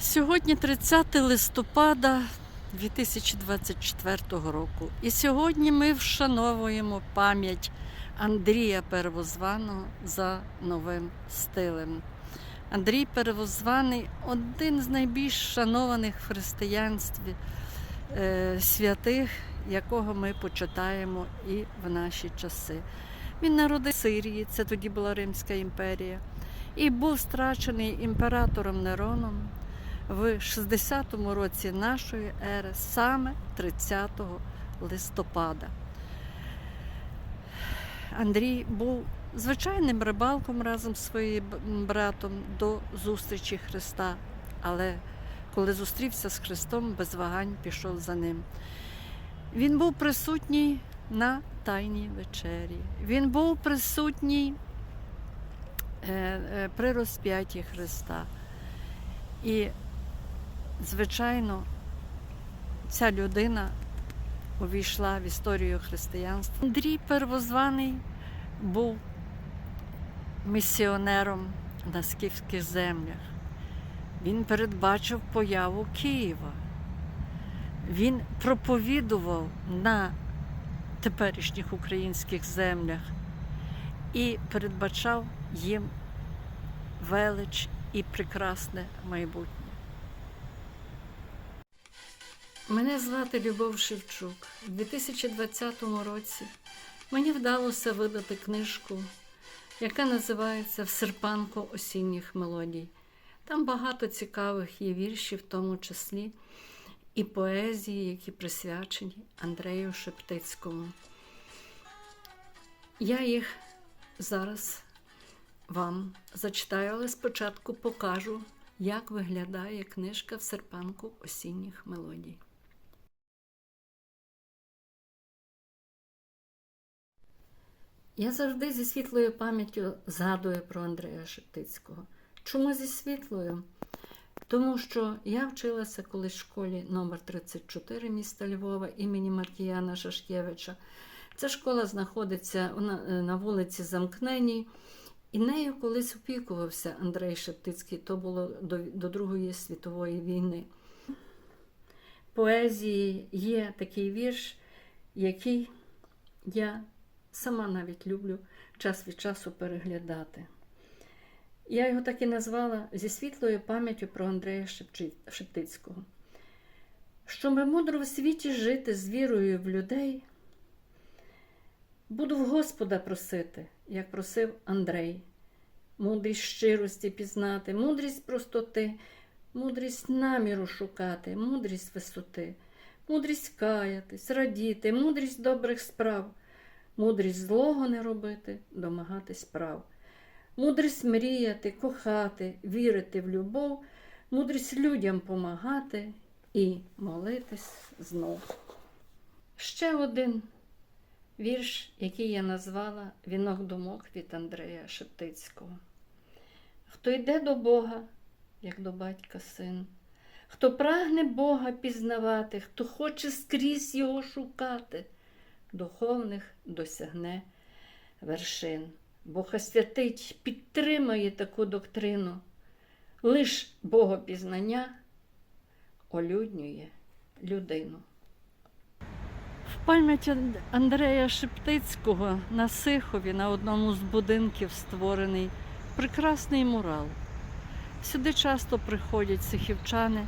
Сьогодні 30 листопада 2024 року. І сьогодні ми вшановуємо пам'ять Андрія Перевозваного за новим стилем. Андрій Перевозваний один з найбільш шанованих в християнстві е, святих, якого ми почитаємо і в наші часи. Він народився в Сирії, це тоді була Римська імперія, і був страчений імператором Нероном в 60-му році нашої ери, саме 30 листопада. Андрій був звичайним рибалком разом з своїм братом до зустрічі Христа, але коли зустрівся з Христом, без вагань пішов за ним. Він був присутній на Тайній вечері. Він був присутній е, е, при розп'ятті Христа. І, звичайно, ця людина увійшла в історію християнства. Андрій Первозваний був місіонером на скіфських землях. Він передбачив появу Києва. Він проповідував на теперішніх українських землях і передбачав їм велич і прекрасне майбутнє. Мене звати Любов Шевчук. У 2020 році мені вдалося видати книжку, яка називається серпанку осінніх мелодій. Там багато цікавих є віршів, в тому числі і поезії, які присвячені Андрею Шептицькому. Я їх зараз вам зачитаю, але спочатку покажу, як виглядає книжка в серпанку осінніх мелодій. Я завжди зі світлою пам'яттю згадую про Андрея Шептицького. Чому зі світлою? Тому що я вчилася колись в школі номер 34 міста Львова імені Маркіяна Шашкевича. Ця школа знаходиться на, на вулиці Замкненій, і нею колись опікувався Андрей Шептицький, то було до, до Другої світової війни. Поезії є такий вірш, який я сама навіть люблю час від часу переглядати. Я його так і назвала зі світлою пам'яттю про Андрея Шептицького. Щоби мудро в світі жити з вірою в людей, буду в Господа просити, як просив Андрей, мудрість щирості пізнати, мудрість простоти, мудрість наміру шукати, мудрість висоти, мудрість каятись, радіти, мудрість добрих справ, мудрість злого не робити, домагатись прав. Мудрість мріяти, кохати, вірити в любов, мудрість людям помагати і молитись знов. Ще один вірш, який я назвала Вінок думок від Андрея Шептицького. Хто йде до Бога, як до батька син, хто прагне Бога пізнавати, хто хоче скрізь його шукати, духовних досягне вершин. Бог освятить, підтримає таку доктрину. Лиш Богопізнання олюднює людину. В пам'ять Андрея Шептицького на Сихові на одному з будинків створений прекрасний мурал. Сюди часто приходять сихівчани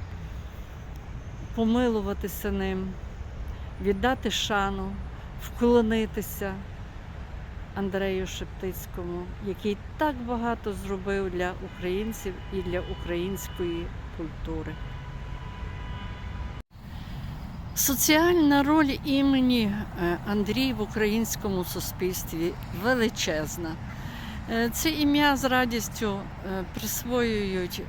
помилуватися ним, віддати шану, вклонитися. Андрею Шептицькому, який так багато зробив для українців і для української культури. Соціальна роль імені е, Андрій в українському суспільстві величезна. Е, Це ім'я з радістю е, присвоюють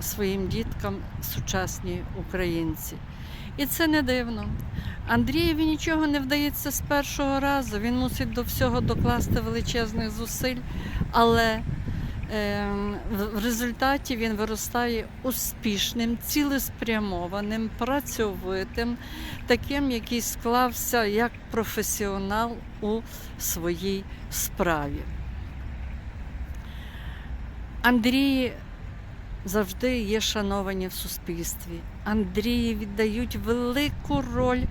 своїм діткам сучасні українці. І це не дивно. Андрієві нічого не вдається з першого разу. Він мусить до всього докласти величезних зусиль, але е, в- в результаті він виростає успішним, цілеспрямованим, працьовитим, таким, який склався як професіонал у своїй справі. Андрій завжди є шановані в суспільстві. Андрії віддають велику роль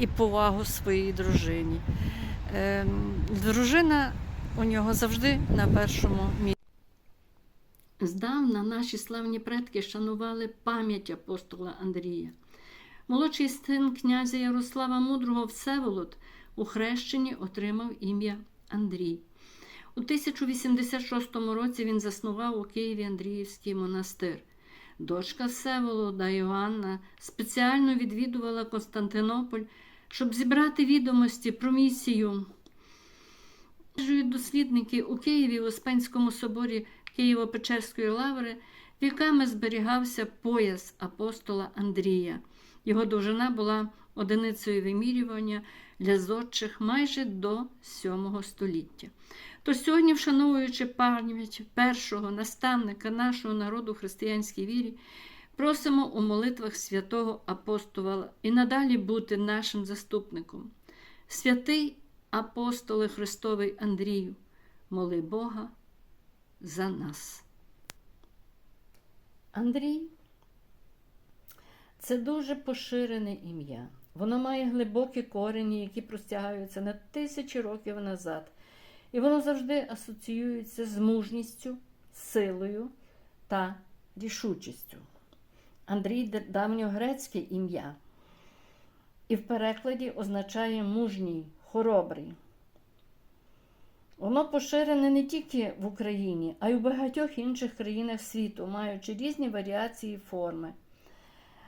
і повагу своїй дружині. Ем, Дружина у нього завжди на першому місці. Здавна наші славні предки шанували пам'ять апостола Андрія. Молодший син князя Ярослава Мудрого Всеволод у хрещенні отримав ім'я Андрій. У 1086 році він заснував у Києві Андріївський монастир. Дочка Всеволода Іоанна спеціально відвідувала Константинополь, щоб зібрати відомості про місію. Стверджують дослідники у Києві в Успенському соборі Києво-Печерської лаври віками зберігався пояс апостола Андрія. Його довжина була одиницею вимірювання для зодчих майже до VII століття. То сьогодні, вшановуючи пам'ять першого наставника нашого народу християнській вірі, просимо у молитвах святого апостола і надалі бути нашим заступником. Святий апостоле Христовий Андрію, моли Бога за нас. Андрій це дуже поширене ім'я. Воно має глибокі корені, які простягаються на тисячі років назад. І воно завжди асоціюється з мужністю, силою та рішучістю. Андрій давньогрецьке ім'я. І в перекладі означає мужній, хоробрий. Воно поширене не тільки в Україні, а й у багатьох інших країнах світу, маючи різні варіації форми.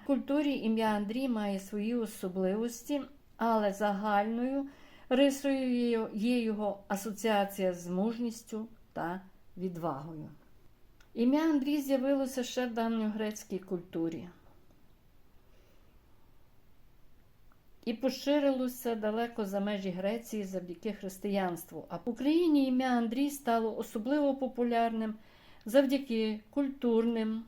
В культурі ім'я Андрій має свої особливості, але загальною рисою є його асоціація з мужністю та відвагою. Ім'я Андрій з'явилося ще в давньогрецькій культурі і поширилося далеко за межі Греції завдяки християнству. А в Україні ім'я Андрій стало особливо популярним завдяки культурним,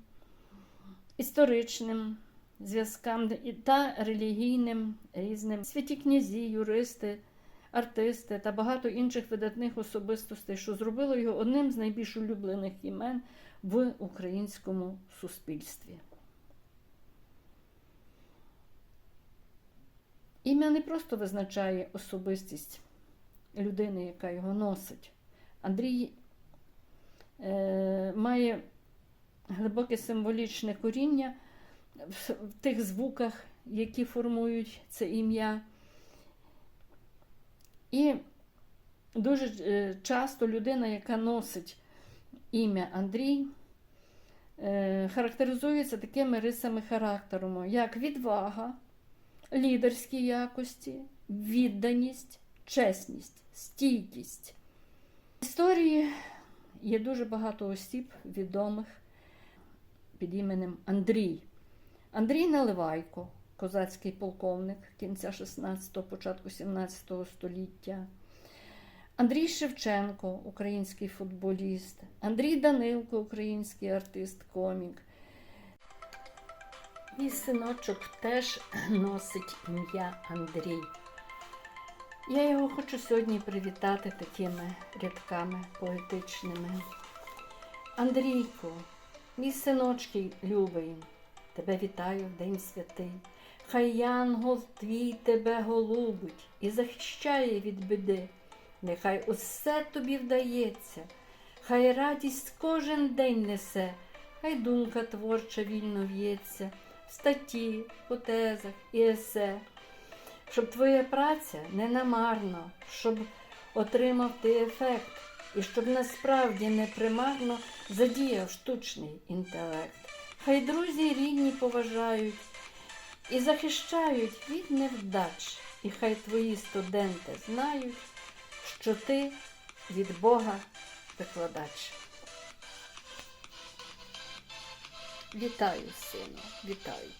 історичним зв'язкам та релігійним різним святі князі, юристи, артисти та багато інших видатних особистостей, що зробило його одним з найбільш улюблених імен в українському суспільстві. Ім'я не просто визначає особистість людини, яка його носить. Андрій е, має глибоке символічне коріння в, в тих звуках, які формують це ім'я. І дуже е, часто людина, яка носить ім'я Андрій, е, характеризується такими рисами характеру, як відвага, лідерські якості, відданість, чесність, стійкість. В історії є дуже багато осіб відомих під іменем Андрій. Андрій Наливайко, козацький полковник кінця 16-го, початку 17 століття. Андрій Шевченко, український футболіст, Андрій Данилко, український артист, комік. Мій синочок теж носить ім'я Андрій. Я його хочу сьогодні привітати такими рядками поетичними. Андрійко, мій синочки любий, тебе вітаю в День святий. Хай янгол твій тебе голубить і захищає від біди. Нехай усе тобі вдається, хай радість кожен день несе, хай думка творча вільно в'ється в статті, по тезах і есе, щоб твоя праця не намарно, щоб отримав ти ефект, і щоб насправді непримарно задіяв штучний інтелект. Хай друзі рідні поважають і захищають від невдач, і хай твої студенти знають, що ти від Бога викладач. Вітаю, сину, вітаю.